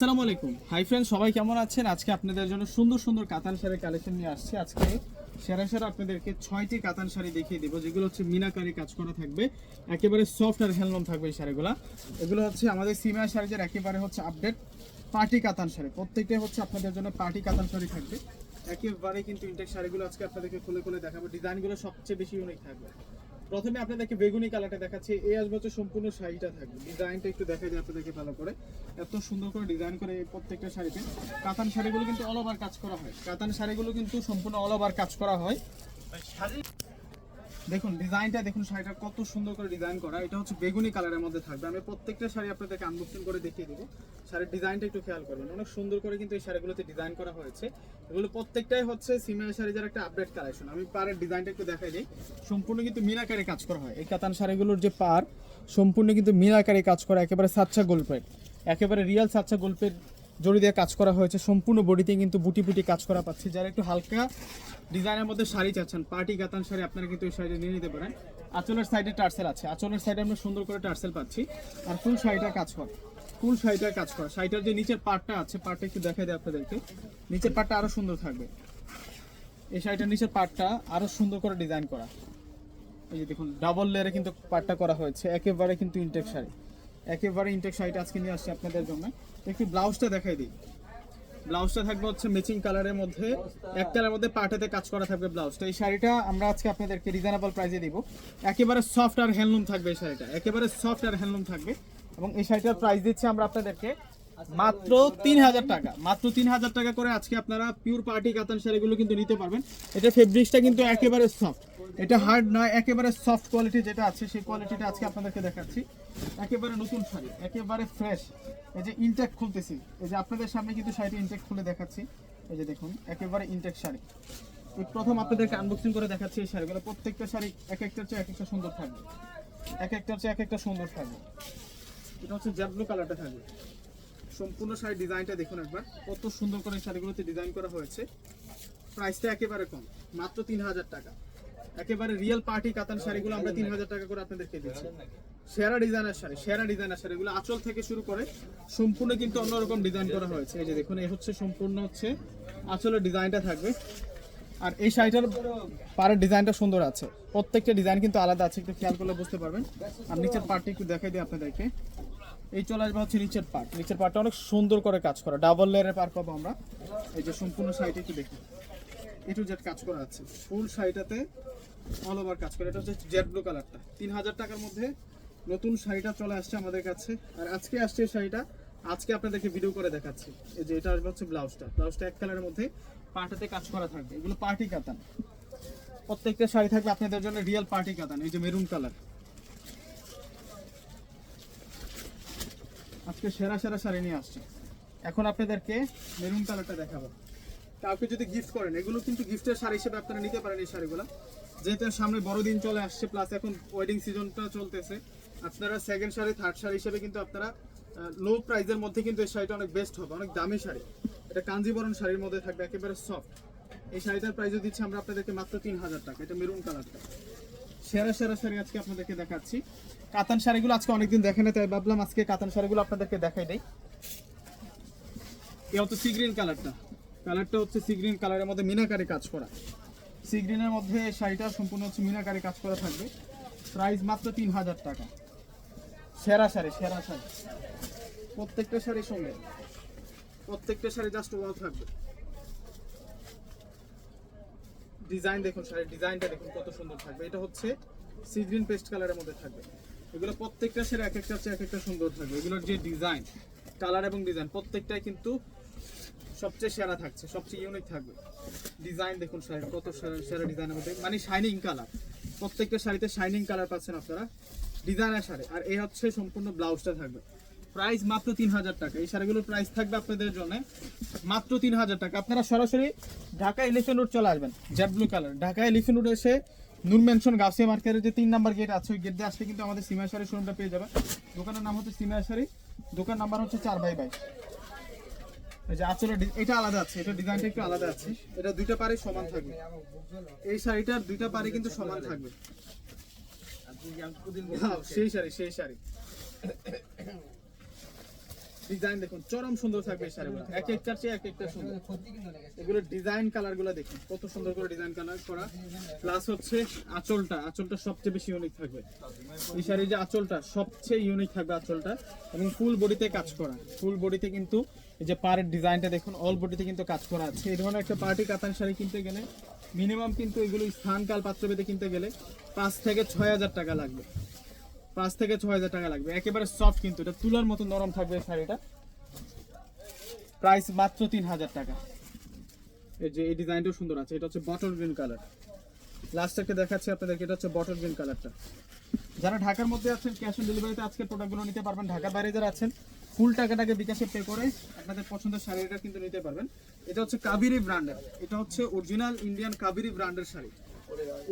আসসালামু আলাইকুম। Hi friend সবাই কেমন আছেন? আজকে আপনাদের জন্য সুন্দর সুন্দর কাতান শাড়ির কালেকশন নিয়ে আসছি। আজকে সেরা সেরা আপনাদেরকে ছয়টি কাতান শাড়ি দেখিয়ে দেবো, যেগুলো হচ্ছে মিনাকারি কাজ করা থাকবে। একেবারে সফট আর হ্যান্ডলুম থাকবে এই শাড়িগুলো। এগুলো হচ্ছে আমাদের সিমিয়া শাড়িদের একেবারে হচ্ছে আপডেট পার্টি কাতান শাড়ি। প্রত্যেকটাই হচ্ছে আপনাদের জন্য পার্টি কাতান শাড়ি থাকবে। একেবারে কিন্তু ইনটেক শাড়িগুলো আজকে আপনাদেরকে খুলে খুলে দেখাবো। ডিজাইনগুলো সবচেয়ে বেশি ইউনিক থাকবে। প্রথমে আপনাদেরকে বেগুনি কালারটা দেখাচ্ছি। এই আসবে হচ্ছে সম্পূর্ণ শাড়িটা থাকবে। ডিজাইনটা একটু দেখা যায় আপনাদেরকে ভালো করে। এত সুন্দর করে ডিজাইন করে প্রত্যেকটা শাড়িতে। কাতান শাড়িগুলো কিন্তু অল ওভার কাজ করা হয়। কাতান শাড়িগুলো কিন্তু সম্পূর্ণ অল ওভার কাজ করা হয়। দেখুন, ডিজাইনটা দেখুন, শাড়িটা কত সুন্দর করে ডিজাইন করা। এটা হচ্ছে বেগুনি কালারের মধ্যে থাকবে। আমি প্রত্যেকটা শাড়ি আপনাদেরকে আনবক্সিং করে দেখিয়ে দেবো। শাড়ির ডিজাইনটা একটু খেয়াল করবেন। অনেক সুন্দর করে কিন্তু এই শাড়িগুলোতে ডিজাইন করা হয়েছে। এগুলো প্রত্যেকটাই হচ্ছে সিমিয়া যার একটা আপডেট কালেকশন আমি পাড়ের ডিজাইনটা একটু দেখাই দিই। সম্পূর্ণ কিন্তু মিনাকারে কাজ করা হয়। এই কাতান শাড়িগুলোর যে পার, সম্পূর্ণ কিন্তু মিনাকারে কাজ করা, একেবারে সাচ্চা গল্পের। একেবারে রিয়েল সাচ্চা গল্পের জড়ি দিয়ে কাজ করা হয়েছে। সম্পূর্ণ বডিতে কিন্তু বুটি বুটি কাজ করা পাচ্ছি। যারা একটু হালকা ডিজাইনের মধ্যে শাড়ি চাচ্ছেন, পার্টি কাতান শাড়ি, আপনারা কিন্তু এই শাড়িটা নিয়ে নিতে পারেন। আঁচলের সাইডে টার্সেল আছে। আঁচলের সাইডে আমরা সুন্দর করে টার্সেল পাচ্ছি। আর ফুল শাড়িটা কাজ করা। ফুল শাড়িটার কাজ করা। শাড়িটার যে নিচের পার্টটা আছে পার্টটা একটু দেখাই দেয় আপনাদেরকে। নিচের পার্টটা আরও সুন্দর থাকবে। এই শাড়িটার নিচের পার্টটা আরও সুন্দর করে ডিজাইন করা। এই যে দেখুন, ডাবল লেয়ারে কিন্তু পার্টটা করা হয়েছে। একেবারে কিন্তু ইনটেক শাড়ি। একেবারে ইনটেক শাড়িটা আজকে নিয়ে আসছি আপনাদের জন্য। একটু ব্লাউজটা দেখাই দিই। ব্লাউজটা থাকবে হচ্ছে ম্যাচিং কালারের মধ্যে। এক কালারের মধ্যে পাটাতে কাজ করা থাকবে ব্লাউজটা এই শাড়িটা আমরা আজকে আপনাদেরকে রিজনেবল প্রাইসে দিব। একেবারে সফট আর হ্যান্ডলুম থাকবে এই শাড়িটা। একেবারে সফট আর হ্যান্ডলুম থাকবে। এবং এই শাড়িটার প্রাইস দিচ্ছি আমরা আপনাদেরকে মাত্র তিন হাজার টাকা। মাত্র তিন হাজার টাকা করে আজকে আপনারা পিওর পার্টি কাতান শাড়িগুলো কিন্তু নিতে পারবেন। এটা ফেব্রিক্সটা কিন্তু একেবারে সফট এটা হার্ড নয়, একেবারে সফট কোয়ালিটি যেটা আছে, সেই কোয়ালিটিটা আজকে আপনাদেরকে দেখাচ্ছি। একেবারে নতুন শাড়ি, একেবারে ফ্রেশ এই যে ইনটেক খুলতেছি, এই যে আপনাদের সামনে কিন্তু শাড়িটা ইনটেক খুলে দেখাচ্ছি। এই যে দেখুন, একেবারে ইনটেক শাড়ি। এই প্রথম আপনাদেরকে আনবক্সিং করে দেখাচ্ছি এই শাড়িগুলো। প্রত্যেকটা শাড়ি এক একটার চেয়ে এক একটা সুন্দর থাকবে। এক একটার চেয়ে এক একটা সুন্দর থাকবে। এটা হচ্ছে জ্যাব ব্লু কালারটা থাকবে। সম্পূর্ণ শাড়ির ডিজাইনটা দেখুন একবার। কত সুন্দর করে শাড়িগুলোতে ডিজাইন করা হয়েছে। প্রাইসটা একেবারে কম, মাত্র তিন হাজার টাকা। একেবারে রিয়েল পার্টি কাতান শাড়িগুলো আমরা তিন হাজার টাকা করে আপনাদেরকে দিচ্ছি। সেরা ডিজাইনের শাড়ি, সেরা ডিজাইনের শাড়ি। এগুলো আঁচল থেকে শুরু করে সম্পূর্ণ কিন্তু অন্যরকম ডিজাইন করা হয়েছে। এই যে দেখুন এই হচ্ছে সম্পূর্ণ হচ্ছে আঁচলের ডিজাইনটা থাকবে। আর এই শাড়িটার পাড়ের ডিজাইনটা সুন্দর আছে। প্রত্যেকটা ডিজাইন কিন্তু আলাদা আছে, একটু খেয়াল করলে বুঝতে পারবেন। আর নিচের পার্টটা একটু দেখাই দিই আপনাদেরকে। এই চলে আসবে হচ্ছে নিচের পার্ট নিচের পার্টটা অনেক সুন্দর করে কাজ করা। ডাবল লেয়ারের পার পাবো আমরা। এই যে সম্পূর্ণ শাড়িটা একটু দেখি এ টু জেড কাজ করা আছে। ফুল শাড়িটাতে অল ওভার কাজ করা। এটা হচ্ছে জেড ব্লু কালারটা তিন হাজার টাকার মধ্যে নতুন শাড়িটা চলে আসছে আমাদের কাছে। আর আজকে আসছে এই শাড়িটা। আজকে আপনাদেরকে ভিডিও করে দেখাচ্ছি। এই যে এটা আসবে হচ্ছে ব্লাউজটা। ব্লাউজটা এক কালারের মধ্যে পাটাতে কাজ করা থাকবে। এগুলো পার্টি কাতান। প্রত্যেকটা শাড়ি থাকবে আপনাদের জন্য রিয়েল পার্টি কাতান। এই যে মেরুন কালার আজকে সেরা সেরা শাড়ি নিয়ে আসছে। এখন আপনাদেরকে মেরুন কালারটা দেখাবো। কাউকে যদি গিফট করেন, এগুলো কিন্তু গিফটের শাড়ি হিসেবে আপনারা নিতে পারেন এই শাড়িগুলো। যেহেতু সামনে বড়দিন চলে আসছে প্লাস এখন ওয়েডিং সিজনটা চলতেছে। আপনারা সেকেন্ড শাড়ি থার্ড শাড়ি হিসেবে কিন্তু আপনারা লো প্রাইসের মধ্যে কিন্তু এই শাড়িটা অনেক বেস্ট হবে, অনেক দামি শাড়ি। এটা কাঞ্জিবরণ শাড়ির মধ্যে থাকবে, একেবারে সফট এই শাড়িটার প্রাইসও দিচ্ছি আমরা আপনাদেরকে মাত্র তিন হাজার টাকা, এটা মেরুন কালারটা সেরা সেরা শাড়ি আজকে আপনাদেরকে দেখাচ্ছি। কাতান শাড়িগুলো আজকে অনেকদিন দেখে না তাই ভাবলাম আজকে কাতান শাড়িগুলো আপনাদেরকে দেখাই দেই। এ হচ্ছে সি গ্রিন কালারটা কালারটা হচ্ছে সি গ্রিন কালারের মধ্যে মিনাকারি কাজ করা। সি গ্রিনের মধ্যে শাড়িটা সম্পূর্ণ হচ্ছে মিনাকারি কাজ করা থাকবে। প্রাইস মাত্র তিন হাজার টাকা। সেরা শাড়ি সেরা শাড়ি। প্রত্যেকটা শাড়ির সঙ্গে। প্রত্যেকটা শাড়ি জাস্ট ওয়াল থাকবে। ডিজাইন দেখুন শাড়ির ডিজাইনটা দেখুন কত সুন্দর থাকবে। এটা হচ্ছে সি গ্রিন পেস্ট কালারের মধ্যে থাকবে। এগুলো প্রত্যেকটা শাড়ি এক একটা এক একটা সুন্দর থাকবে। এগুলোর যে ডিজাইন কালার এবং ডিজাইন প্রত্যেকটাই কিন্তু সবচেয়ে সেরা থাকছে, সবচেয়ে ইউনিক থাকবে। ডিজাইন দেখুন শাড়ির কত সেরা- ডিজাইনের মধ্যে। মানে শাইনিং কালার প্রত্যেকটা শাড়িতে শাইনিং কালার পাচ্ছেন আপনারা। ডিজাইনের শাড়ি। আর এই হচ্ছে সম্পূর্ণ ব্লাউজটা থাকবে। প্রাইস মাত্র তিন হাজার টাকা। এই শাড়িগুলোর প্রাইস থাকবে আপনাদের জন্য মাত্র তিন হাজার টাকা। আপনারা সরাসরি ঢাকা এলিফেন্ট রোড চলে আসবেন jade blue colour Dhaka elephant road এসে নূর মেনশন গাছিয়া মার্কেটের যে তিন নাম্বার গেট আছে, ওই গেট দিয়ে আসলে কিন্তু আমাদের সিমিয়া শাড়ি শোরুমটা পেয়ে যাবে দোকানের নাম হচ্ছে সিমিয়া শাড়ি। দোকান নাম্বার হচ্ছে চার বাই এই যে আঁচলের এটা আলাদা আছে এটা ডিজাইনটা একটু আলাদা আছে। এটা দুইটা পারে সমান থাকবে। এই শাড়িটার দুইটা পারে কিন্তু সমান থাকবে। হ্যাঁ, সেই শাড়ি সেই শাড়ি। ডিজাইন দেখুন চরম সুন্দর থাকবে এই শাড়িগুলো। এক একটার চেয়ে এক একটা সুন্দর। এগুলো ডিজাইন কালারগুলো দেখুন কত সুন্দর করে ডিজাইন কালার করা। প্লাস হচ্ছে আঁচলটা আঁচলটা সবচেয়ে বেশি ইউনিক থাকবে। এই শাড়ির যে আঁচলটা সবচেয়ে ইউনিক থাকবে আঁচলটা। এবং ফুল বডিতে কাজ করা। ফুল বডিতে কিন্তু এই যে পাড়ের ডিজাইনটা দেখুন অল বডিতে কিন্তু কাজ করা আছে। এই ধরনের একটা পার্টি কাতান শাড়ি কিনতে গেলে মিনিমাম কিন্তু এগুলো স্থানকাল পাত্রভেদে কিনতে গেলে পাঁচ থেকে ছয় হাজার টাকা লাগবে। পাঁচ থেকে ছয় হাজার টাকা লাগবে। একেবারে সফট কিন্তু, এটা তুলার মতো নরম থাকবে শাড়িটা। প্রাইস মাত্র তিন হাজার টাকা। এই যে এই ডিজাইনটাও সুন্দর আছে, এটা হচ্ছে বটল গ্রিন কালার লাস্ট একটা দেখাচ্ছি আপনাদেরকে, এটা হচ্ছে বটল গ্রিন কালারটা যারা ঢাকার মধ্যে আছেন ক্যাশ অন ডেলিভারিতে আজকে প্রোডাক্টগুলো নিতে পারবেন। ঢাকার বাইরে যারা আছেন ফুল টাকাটাকে বিকাশে পে করে আপনাদের পছন্দের শাড়িটা কিন্তু নিতে পারবেন। এটা হচ্ছে কাবেরি ব্র্যান্ডের এটা হচ্ছে অরিজিনাল ইন্ডিয়ান কাবেরি ব্র্যান্ডের sari.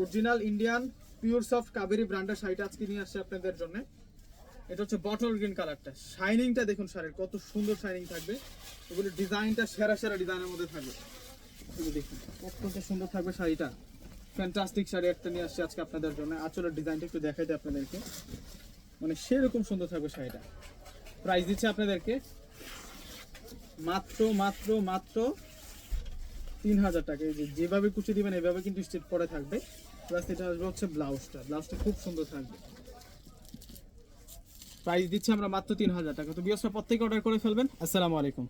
Original Indian pure soft Kaveri ব্র্যান্ডের শাড়িটা আজকে নিয়ে আসছে আপনাদের জন্য। এটা হচ্ছে বটল গ্রিন কালারটা শাইনিংটা দেখুন শাড়ির, কত সুন্দর শাইনিং থাকবে। এগুলো ডিজাইনটা সেরা সেরা ডিজাইনের মধ্যে থাকবে। দেখুন, অত্যন্ত সুন্দর থাকবে শাড়িটা। ফ্যান্টাস্টিক শাড়ি একটা নিয়ে আসছে আজকে আপনাদের জন্য। আঁচলের ডিজাইনটা একটু দেখাই দিই আপনাদেরকে। মানে সেরকম সুন্দর থাকবে শাড়িটা। প্রাইস দিচ্ছে আপনাদেরকে। মাত্র মাত্র মাত্র তিন হাজার টাকা। এই যেভাবে কুচি দিবেন, এভাবে কিন্তু স্টেট পরে থাকবে। প্লাস এটা আসবে হচ্ছে ব্লাউজটা। ব্লাউজটা খুব সুন্দর থাকবে। প্রাইস দিচ্ছি আমরা মাত্র তিন হাজার টাকা। তো বিয়সটা প্রত্যেকে অর্ডার করে ফেলবেন। আসসালামু আলাইকুম।